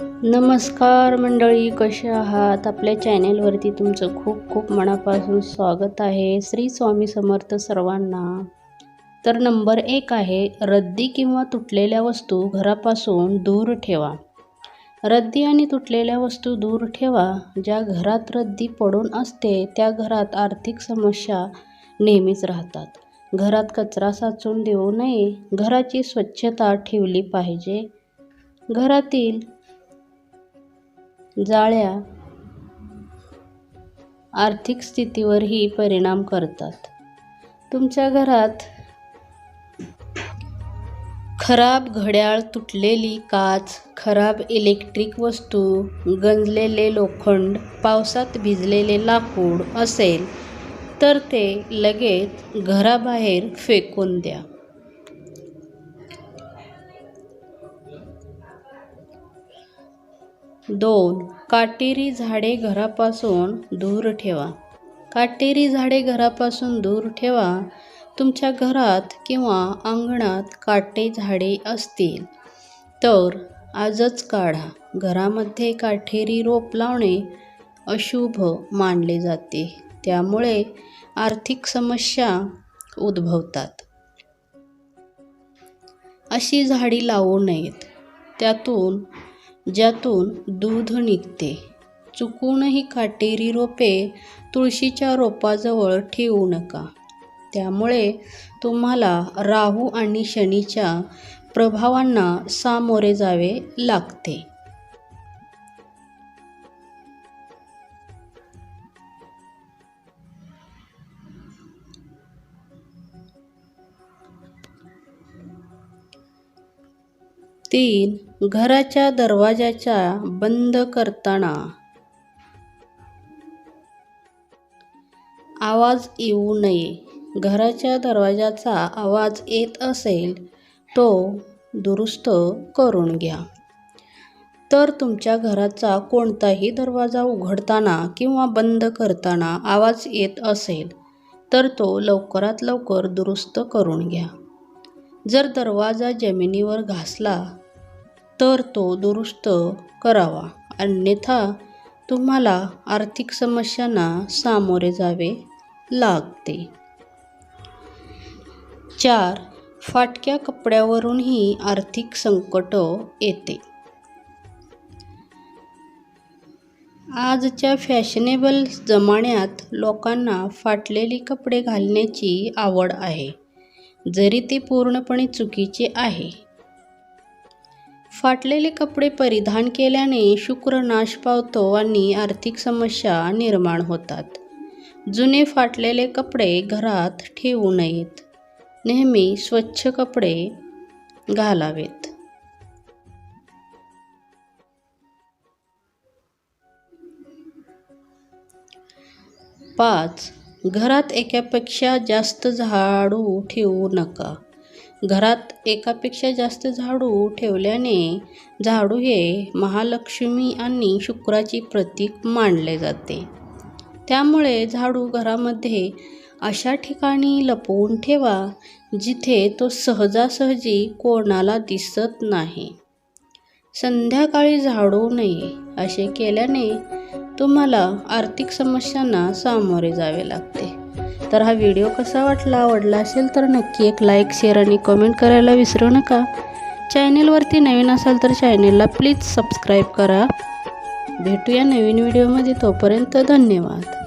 नमस्कार मंडळी कसे आहात? आपल्या चॅनेलवरती तुमचं खूप खूप मनापासून स्वागत आहे. श्री स्वामी समर्थ सर्वांना. तर नंबर एक आहे रद्दी किंवा तुटलेल्या वस्तू घरापासून दूर ठेवा. रद्दी आणि तुटलेल्या वस्तू दूर ठेवा. ज्या घरात रद्दी पडून असते त्या घरात आर्थिक समस्या नेहमीच राहतात. घरात कचरा साचून देऊ नये. घराची स्वच्छता ठेवली पाहिजे. घरातील जाळ्या आर्थिक स्थितीवरही परिणाम करतात. तुमच्या घरात खराब घड्याळ तुटलेली काच खराब इलेक्ट्रिक वस्तू गंजलेले लोखंड पावसात भिजलेले लाकूड असेल तर ते लगेच घराबाहेर फेकून द्या. दोन. काटेरी झाडे घरापासून दूर ठेवा. काटेरी झाडे घरापासून दूर ठेवा. तुमच्या घरात किंवा अंगणात काटे झाडे असतील तर आजच काढा. घरामध्ये काटेरी रोप लावणे अशुभ मानले जाते. त्यामुळे आर्थिक समस्या उद्भवतात. अशी झाडी लावू नयेत. त्यातून ज्यातून दूध निघते. चुकूनही काटेरी रोपे तुळशीच्या रोपाजवळ ठेवू नका. त्यामुळे तुम्हाला राहू आणि शनीच्या प्रभावांना सामोरे जावे लागते. तीन घराच्या दरवाजाच्या बंद करताना. आवाज येऊ नये. घराच्या दरवाजाचा आवाज येत असेल तो दुरुस्त करून घ्या. तर तुमच्या घराचा कोणताही दरवाजा उघडताना किंवा बंद करताना आवाज येत असेल तर तो लवकरात लवकर दुरुस्त करून घ्या. जर दरवाजा जमिनीवर घासला तर तो दुरुस्त करावा. अन्यथा तुम्हाला आर्थिक समस्यांना सामोरे जावे लागते. चार. फाटक्या कपड्यावरूनही आर्थिक संकट येते. आजच्या फॅशनेबल जमान्यात लोकांना फाटलेली कपडे घालण्याची आवड आहे. जरी ते पूर्णपणे चुकीचे आहे फाटलेले कपडे परिधान केल्याने शुक्र नाश पावतो आणि आर्थिक समस्या निर्माण होतात. जुने फाटलेले कपडे घरात ठेवू नयेत. नेहमी स्वच्छ कपडे घालावेत. पाच. घरात एकापेक्षा जास्त झाडू ठेवू नका. घरात एकापेक्षा जास्त झाडू ठेवल्याने झाडू हे महालक्ष्मी आणि शुक्राची प्रतीक मानले जाते. त्यामुळे झाडू घरामध्ये अशा ठिकाणी लपवून ठेवा जिथे तो सहजासहजी कोणाला दिसत नाही. संध्याकाळी झाडू नये असे केल्याने तुम्हाला आर्थिक समस्यांना सामोरे जावे लागते. तर हा व्हिडिओ कसा वाटला आवडला असेल तर नक्की एक लाईक शेअर आणि कमेंट करायला विसरू नका. चॅनेलवरती नवीन असाल तर चॅनेलला प्लीज सबस्क्राईब करा. भेटूया नवीन व्हिडिओमध्ये तोपर्यंत धन्यवाद.